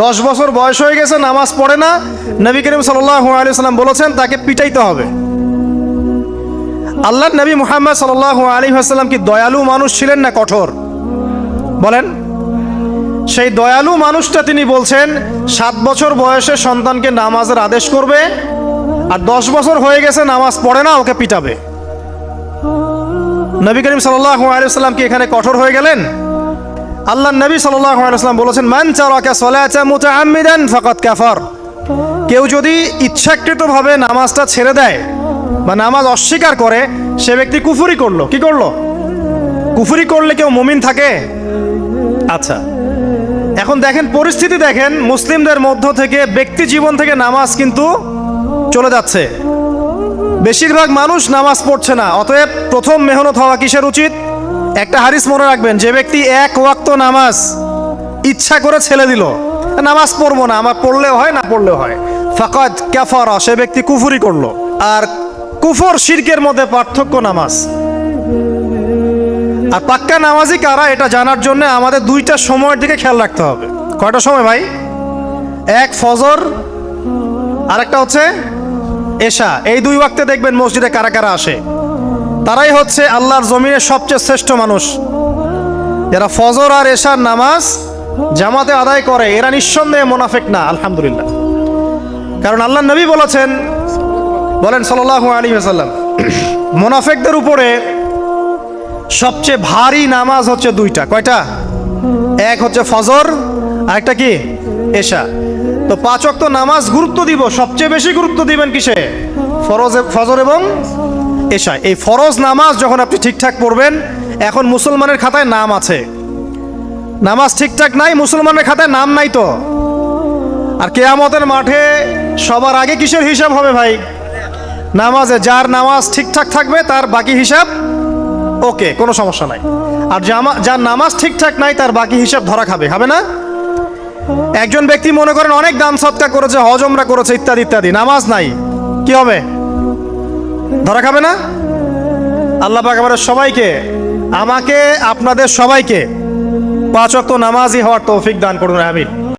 দশ বছর বয়স হয়ে গেছে, নামাজ পড়ে না। নবী করিম সাল্লাম বলেছেন, তাকে পিটাইতে হবে। আল্লাহ নবী মুহাম্মদ সাল্লাহ আলী আসাল্লাম কি দয়ালু মানুষ ছিলেন না কঠোর? বলেন, সেই দয়ালু মানুষটা তিনি বলছেন, সাত বছর বয়সে সন্তানকে নামাজের আদেশ করবে, আর দশ বছর হয়ে গেছে, নামাজ পড়ে না, ওকে পিটাবে। নবী করিম সাল্লাহ আলিয়াল্লাম কি এখানে কঠোর হয়ে গেলেন? আল্লাহ নবী আলিয়াল্লাম বলেছেন, মান চারাকা সলাচা মুতাআম্মিদান ফাকাত কাফার। কেউ যদি ইচ্ছাকৃতভাবে নামাজটা ছেড়ে দেয় বা নামাজ অস্বীকার করে, সে ব্যক্তি কুফুরি করল। কি করল? কুফুরি করলে কেউ মুমিন থাকে? আচ্ছা এখন দেখেন, পরিস্থিতি দেখেন, মুসলিমদের মধ্য থেকে ব্যক্তি জীবন থেকে নামাজ কিন্তু চলে যাচ্ছে। বেশিরভাগ মানুষ নামাজ পড়ছে না, অতএব প্রথম মেহনত হওয়া কিসের উচিত? একটা হারিস মনে রাখবেন, যে ব্যক্তি এক ওয়াক্ত নামাজ ইচ্ছা করে ছেলে দিল, নামাজ পড়ব না, আমার পড়লেও হয়, না পড়লেও হয়। ফাকাদ ক্যাফারা সে ব্যক্তি কুফুরি করল। আর কুফর, শিরকের মধ্যে পার্থক্য নামাজ। আর পাক্কা নামাজি কারা, এটা জানার জন্য আমাদের দুইটা সময়ের দিকে খেয়াল রাখতে হবে। কয়টা সময় ভাই? এক ফজর, আরেকটা হচ্ছে এশা। এই দুই ওয়াক্তে দেখবেন মসজিদে কারা কারা আসে। তারাই হচ্ছে আল্লাহর জমিনের সবচেয়ে শ্রেষ্ঠ মানুষ। যারা ফজর আর এশার নামাজ জামাতে আদায় করে। এরা নিঃসন্দেহে মোনাফেক না, আলহামদুলিল্লাহ। কারণ আল্লাহ নবী বলেছেন, বলেন সাল্লাহ আলী সাল্লাম মোনাফেকদের উপরে সবচেয়ে ভারী নামাজ হচ্ছে দুইটা। কয়টা? এক হচ্ছে ফজর আর একটা কি? এশা। তো পাঁচ অক্ত নামাজ গুরুত্ব দিব। সবচেয়ে বেশি গুরুত্ব দিবেন কিসে? ফরজ, ফজর এবং এশা এই ফরজ নামাজ যখন আপনি ঠিকঠাক পড়বেন, এখন মুসলমানের খাতায় নাম আছে। নামাজ ঠিকঠাক নাই, মুসলমানের খাতায় নাম নাই তো। আর কেয়ামতের মাঠে সবার আগে কিসের হিসাব হবে ভাই? নামাজে যার নামাজ ঠিকঠাক থাকবে, তার বাকি হিসাব ওকে, কোনো সমস্যা নাই। আর যার নামাজ ঠিকঠাক নাই, তার বাকি হিসাব ধরা খাবে খাবে না? একজন ব্যক্তি মনে করেন অনেক দান সৎকা করেছে হজমরা করেছে, ইত্যাদি ইত্যাদি, নামাজ নাই, কি হবে? ধরা খাবে না? আল্লাহ পাক আমাদের সবাইকে, আমাকে, আপনাদের সবাইকে পাঁচ অক্ত নামাজি হওয়ার তৌফিক দান করুন, আমিন।